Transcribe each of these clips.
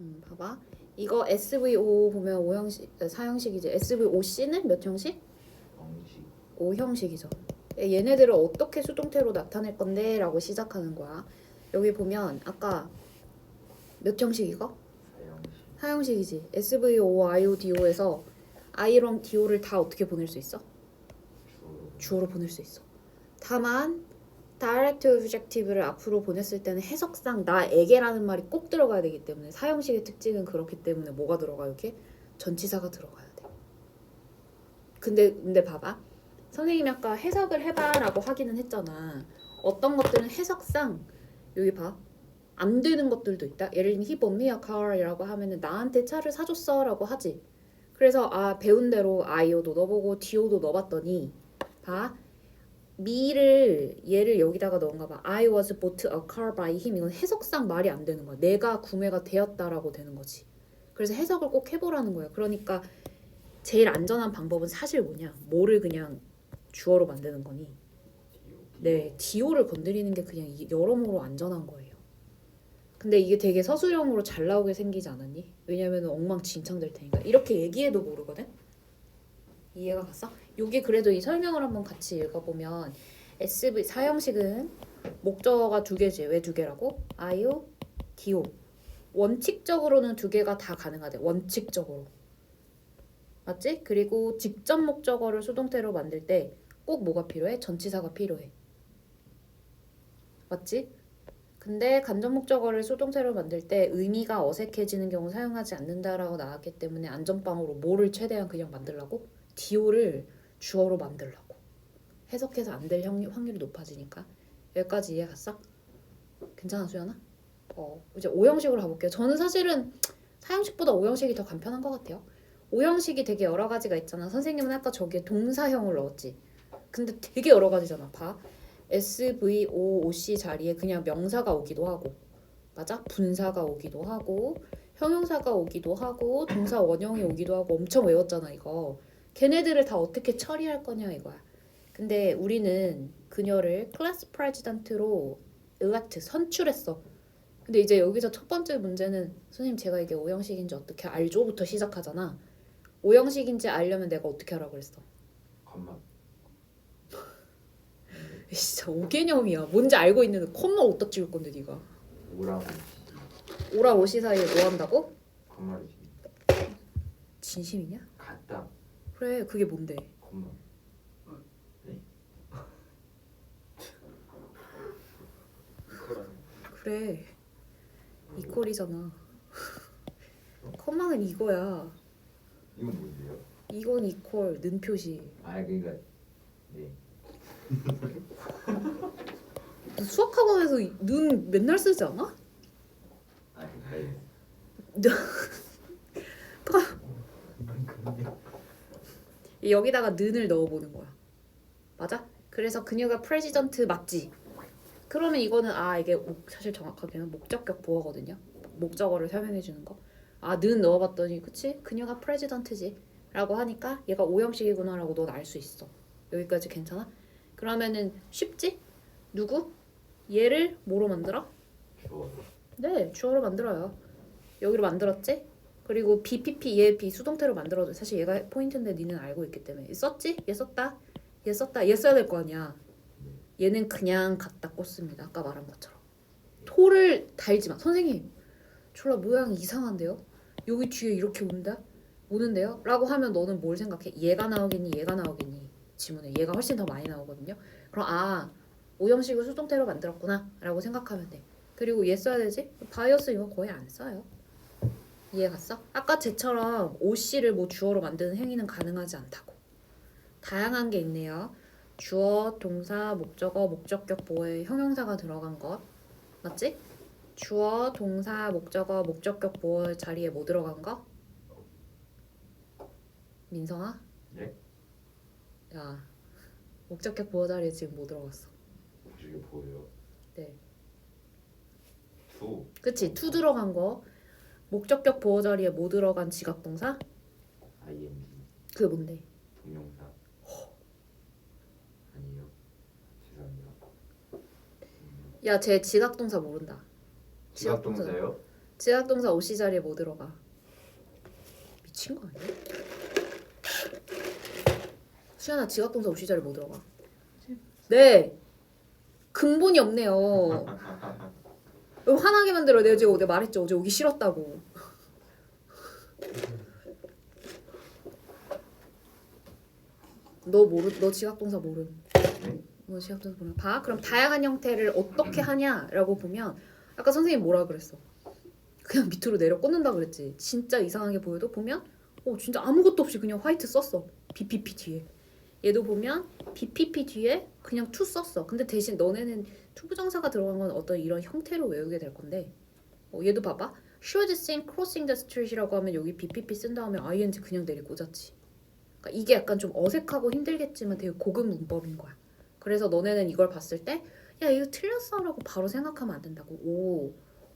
음, 봐봐. 이거 SVO 보면 오형식 아, 사형식이지. SVOC는 몇 형식? 방식. O 형식이죠. 얘네들을 어떻게 수동태로 나타낼 건데 라고 시작하는 거야. 여기 보면 아까 몇 형식 이거? 사형식. 사형식이지. SVO, IO, DO에서 I랑 DO를 다 어떻게 보낼 수 있어? 주어로 보낼 수 있어. 다만 direct objective를 앞으로 보냈을 때는 해석상 나에게라는 말이 꼭 들어가야 되기 때문에 사형식의 특징은 그렇기 때문에 뭐가 들어가 여기? 전치사가 들어가야 돼. 근데 근데 봐봐. 선생님이 아까 해석을 해봐라고 하기는 했잖아. 어떤 것들은 해석상 여기 봐. 안 되는 것들도 있다. 예를 들면 he bought me a car이라고 하면은 나한테 차를 사줬어라고 하지. 그래서 아 배운 대로 i오도 넣어보고 do도 넣어봤더니 봐. Me를 얘를 여기다가 넣은가 봐. I was bought a car by him. 이건 해석상 말이 안 되는 거야. 내가 구매가 되었다라고 되는 거지. 그래서 해석을 꼭 해보라는 거야. 그러니까 제일 안전한 방법은 사실 뭐냐? 뭐를 그냥 주어로 만드는 거니? 네, 디오를 건드리는 게 그냥 이- 여러모로 안전한 거예요. 근데 이게 되게 서술형으로 잘 나오게 생기지 않았니? 왜냐면 엉망진창 될 테니까. 이렇게 얘기해도 모르거든? 이해가 갔어? 여기 그래도 이 설명을 한번 같이 읽어보면 SV 사형식은 목적어가 두 개지. 왜 두 개라고? 아이오, 디오. 원칙적으로는 두 개가 다 가능하대. 원칙적으로. 맞지? 그리고 직접 목적어를 수동태로 만들 때 꼭 뭐가 필요해? 전치사가 필요해. 맞지? 근데 간접 목적어를 수동태로 만들 때 의미가 어색해지는 경우 사용하지 않는다라고 나왔기 때문에 안전빵으로 뭐를 최대한 그냥 만들라고? 디오를 주어로 만들라고. 해석해서 안 될 확률이 높아지니까. 여기까지 이해 갔어? 괜찮아 수연아? 어 이제 오형식으로 가볼게요. 저는 사실은 사형식보다 오형식이 더 간편한 것 같아요. 오형식이 되게 여러 가지가 있잖아. 선생님은 아까 저기에 동사형을 넣었지. 근데 되게 여러 가지잖아. 봐. SVOOC 자리에 그냥 명사가 오기도 하고, 맞아? 분사가 오기도 하고, 형용사가 오기도 하고, 동사 원형이 오기도 하고, 엄청 외웠잖아 이거. 걔네들을 다 어떻게 처리할 거냐 이거야. 근데 우리는 그녀를 클래스 프레지던트로 elect 선출했어. 근데 이제 여기서 첫 번째 문제는 선생님 제가 이게 오형식인지 어떻게 알죠부터 시작하잖아. 오형식인지 알려면 내가 어떻게 하라 그랬어? 컴마. 진짜 오개념이야. 뭔지 알고 있는데 콤마 어디다 찍을 건데 네가. 오랑 오시 사이에 뭐 한다고? 컴마이지. 진심이냐? 같다. 그래 그게 뭔데? 컴마. 네. 그래 이퀄이잖아. 콤마는 이거야. 이건 뭔데요? 이건 이퀄 는 표시. 아 그러니까 네. 너 수학학원에서 이- 는 맨날 쓰지 않아? 아 그러니까 여기다가 는을 넣어보는 거야. 맞아? 그래서 그녀가 프레지던트 맞지? 그러면 이거는 아 이게 목- 사실 정확하게는 목적격 보어거든요. 목적어를 설명해 주는 거. 아 는 넣어봤더니 그치? 그녀가 프레지던트지. 라고 하니까 얘가 오형식이구나 라고 넌 알 수 있어. 여기까지 괜찮아? 그러면은 쉽지? 누구? 얘를 뭐로 만들어? 주어. 네, 주어로 만들어요. 여기로 만들었지? 그리고 BPP 얘 비수동태로 만들어도 사실 얘가 포인트인데 니는 알고 있기 때문에 썼지? 얘 썼다. 얘 썼다. 얘 써야 될 거 아니야. 얘는 그냥 갖다 꽂습니다. 아까 말한 것처럼. 토를 달지 마. 선생님, 졸라 모양이 이상한데요? 여기 뒤에 이렇게 온다? 오는데요? 라고 하면 너는 뭘 생각해? 얘가 나오겠니? 얘가 나오겠니? 지문에 얘가 훨씬 더 많이 나오거든요. 그럼 아 오형식을 수동태로 만들었구나 라고 생각하면 돼. 그리고 얘 써야 되지? 바이어스 이거 거의 안 써요. 이해 갔어? 아까 쟤처럼 OC를 뭐 주어로 만드는 행위는 가능하지 않다고. 다양한 게 있네요. 주어, 동사, 목적어, 목적격 보호에 형용사가 들어간 것. 맞지? 주어, 동사, 목적어, 목적격 보호 자리에 뭐 들어간 거? 민성아? 네? 야, 목적격 보호 자리에 지금 뭐 들어갔어? 저게 보여요. 네. 투. 그치? to 들어간 거. 목적격 보호 자리에 뭐 들어간 지각 동사? ing. 그게 뭔데? 동명사. 아니에요. 죄송합니다. 야, 쟤 지각 동사 모른다. 지각 동사요? 지각동사 오시 자리에 뭐 들어가? 미친 거 아니야? 수연아 지각동사 오시 자리에 뭐 들어가? 네 근본이 없네요. 왜 화나게 만들어? 내가 어제 어제 말했죠. 어제 오기 싫었다고. 너 모르 너 지각동사 모름. 네? 너 지각동사 모름. 봐. 그럼 다양한 형태를 어떻게 하냐라고 보면 아까 선생님 뭐라 그랬어? 그냥 밑으로 내려 꽂는다 그랬지. 진짜 이상하게 보여도 보면 어 진짜 아무것도 없이 그냥 화이트 썼어. BPP 뒤에. 얘도 보면 BPP 뒤에 그냥 to 썼어. 근데 대신 너네는 투부정사가 들어간 건 어떤 이런 형태로 외우게 될 건데 어, 얘도 봐봐. should sing crossing the street이라고 하면 여기 BPP 쓴 다음에 ing 그냥 내리 꽂았지. 그러니까 이게 약간 좀 어색하고 힘들겠지만 되게 고급 문법인 거야. 그래서 너네는 이걸 봤을 때 야 이거 틀렸어라고 바로 생각하면 안 된다고. 오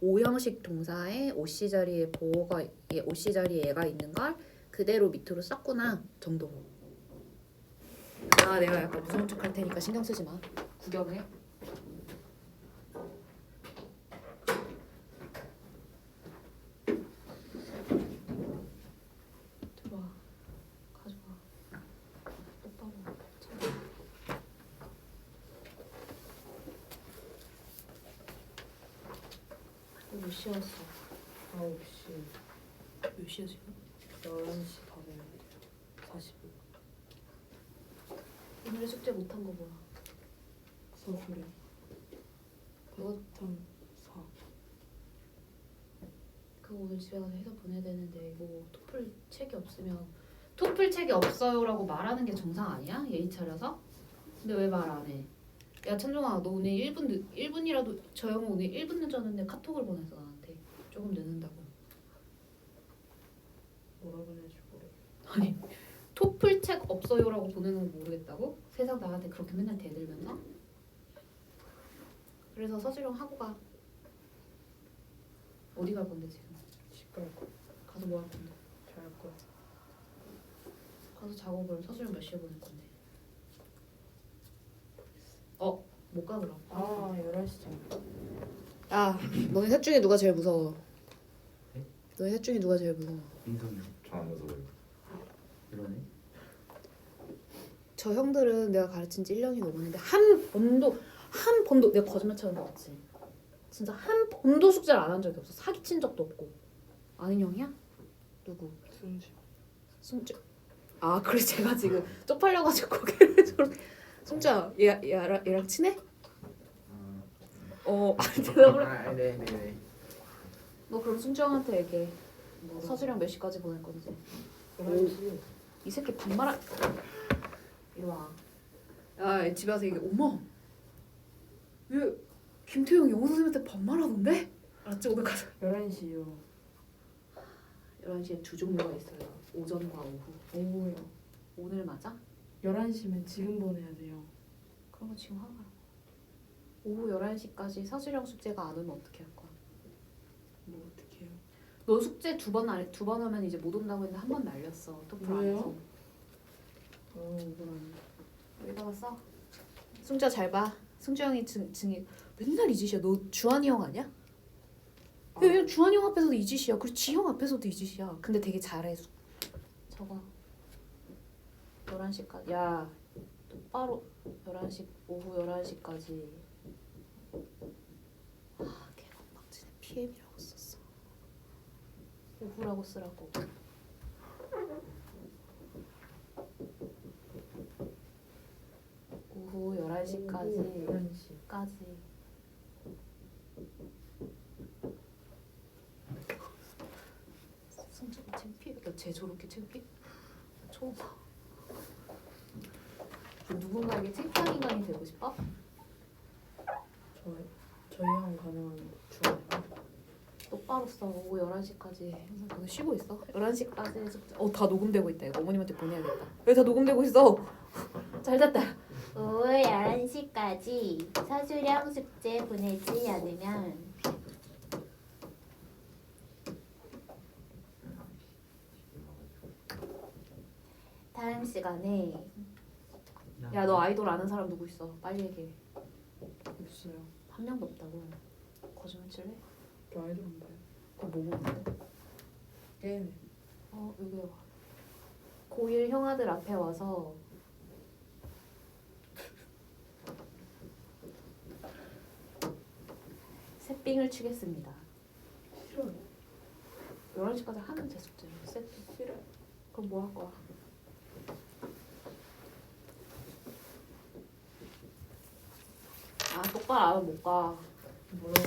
오형식 동사에 오씨 자리에 보호가 예, 오씨 자리에 얘가 있는 걸 그대로 밑으로 썼구나 정도로. 아 내가 약간 무서운 척 할 테니까 신경 쓰지 마. 구경해. 너몇 시에 왔어? 9시, 몇 시야 지금? 11시 다되는데 40분 오늘 숙제 못한 거 뭐야? 서술에 그거 탐 4. 그거 오늘 집에 가서 해서 보내야 되는데 뭐 토플 책이 없으면 토플 책이 없어요라고 말하는 게 정상 아니야? 예의 차려서? 근데 왜 말 안 해? 야 천종아 너 오늘 1분 늦, 1분이라도 저 형은 오늘 1분 늦었는데 카톡을 보내서 나한테 조금 늦는다고 뭐라 그러는지 모르겠어 아니 토플 책 없어요라고 보내는 거 모르겠다고? 세상 나한테 그렇게 맨날 대들면서? 그래서 서술형 하고 가 어디 갈 건데 지금? 집갈 거야 가서 뭐 할 건데? 잘 거야 가서 작업을 서술형 몇 시에 보낼 건데? 어? 못 가 그럼 아 11시쯤 야 너네 셋 중에 누가 제일 무서워? 네? 너네 셋 중에 누가 제일 무서워? 민선이 저안 무서워요. 그러네. 저 형들은 내가 가르친 지 1년이 넘었는데 한 번도 한 번도 내가 거짓말 치는 거 같지? 진짜 한 번도 숙제를 안 한 적이 없어 사기친 적도 없고 아는 형이야? 누구? 순지 승주 아 그래 제가 지금 쪽팔려가지고 고개를 저렇게 승주야 얘, 얘랑, 얘랑 친해? 어 아니 대답을 해. 아, 네, 네, 네. 너 그럼 승주 형한테 얘기해 서술형 몇 시까지 보낼 건지 11시 이 새끼 반말하 이리 와. 야 집에 와서 얘기. 어머. 왜 김태형 영어 선생님한테 반말하던데? 알았지 오늘 가서. 11시요 11시에 두 종류가 있어요. 오전과 오후. 오후요 오늘 맞아? 11시면 지금 보내야 돼요 그런 거 지금 하라. 오후 11시까지 서술형 숙제가 안 오면 어떻게 할 거야? 뭐 어떻게 해요 너 숙제 두번 안, 두번 하면 이제 못 온다고 했는데 한 번 날렸어. 토플 왜요? 안에서. 어 억울하네 여기다가 써. 승주야 잘 봐. 승주 형이 증, 증이 맨날 이 짓이야. 너 주한이 형 아니야? 아. 야, 얘 주한이 형 앞에서도 이 짓이야. 그리고 지형 앞에서도 이 짓이야. 근데 되게 잘해. 수- 저거 11시까지. 야, 똑바로 11시 오후 11시까지. 아, 개건방지네. PM이라고 썼어. 오후라고 쓰라고. 오후 11시까지. 11시 까지 성적 창피해 나쟤 저렇게 창피해 처음 봐 누군가에게 창피한 인간이 되고 싶어? 저, 저희 형 가능한 좋 써 오후 11시까지 오늘 쉬고 있어. 11시까지. 어다 녹음되고 있다 이거. 어머님한테 보내야겠다. 왜 다 녹음되고 있어? 잘 됐다. 오후 11시까지 서술형 숙제 보내지 않으면. 다음 시간에. 야 너 아이돌 아는 사람 누구 있어? 빨리 얘기해. 있어요. 한 명도 없다고? 거짓말 칠래? 저 아이돌 안 봐요 보고 있는데. 게임. 어 여기 봐. 고1 형아들 앞에 와서 새삥을 치겠습니다. 싫어요. 11시까지 하면 돼 숙제를 세트. 싫어요. 그럼 뭐 할 거야? 아 똑바로 안 하면 못 가. 뭐라고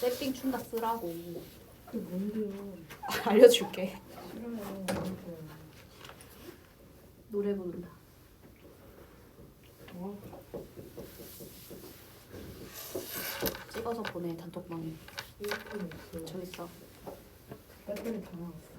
새삥 춘다 쓰라고. 그게 뭔데요? 알려줄게. 싫어요. 안 좋아요. 노래 부른다. 어? 찍어서 보내 단톡방에. 이렇게. 저기 있어. 배터리 다 나갔어.